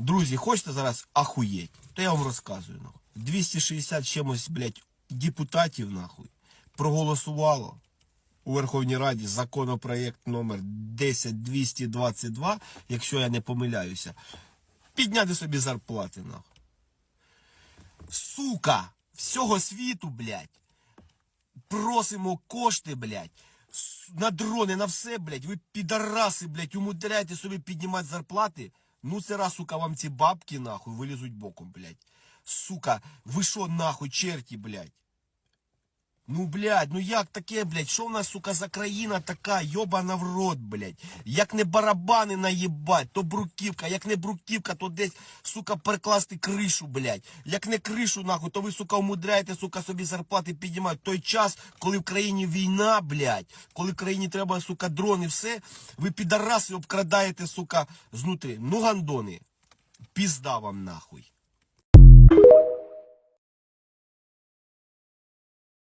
Друзі, хочете зараз ахуєть? То я вам розказую, нахуй. 260 чимось, блядь, депутатів, нахуй, проголосувало у Верховній Раді законопроект номер 10222, якщо я не помиляюся, підняти собі зарплати, нахуй. Сука, всього світу, блядь, просимо кошти, блядь, на дрони, на все, блядь, ви підараси, блядь, умудряєте собі піднімати зарплати. Ну це раз, сука, вам ці бабки, нахуй, вилізуть боком, блядь. Сука, ви що, нахуй, черті, блядь? Ну, блядь, ну як таке, блядь? Що в нас, сука, за країна така, йобана в рот, блядь? Як не барабани наїбать, то бруківка, як не бруківка, то десь, сука, перекласти кришу, блядь. Як не кришу, нахуй, то ви, сука, умудряєте, сука, собі зарплати піднімати. Той час, коли в країні війна, блядь, коли в країні треба, сука, дрони, все, ви підараси обкрадаєте, сука, знутрі. Ну, гандони, пізда вам, нахуй.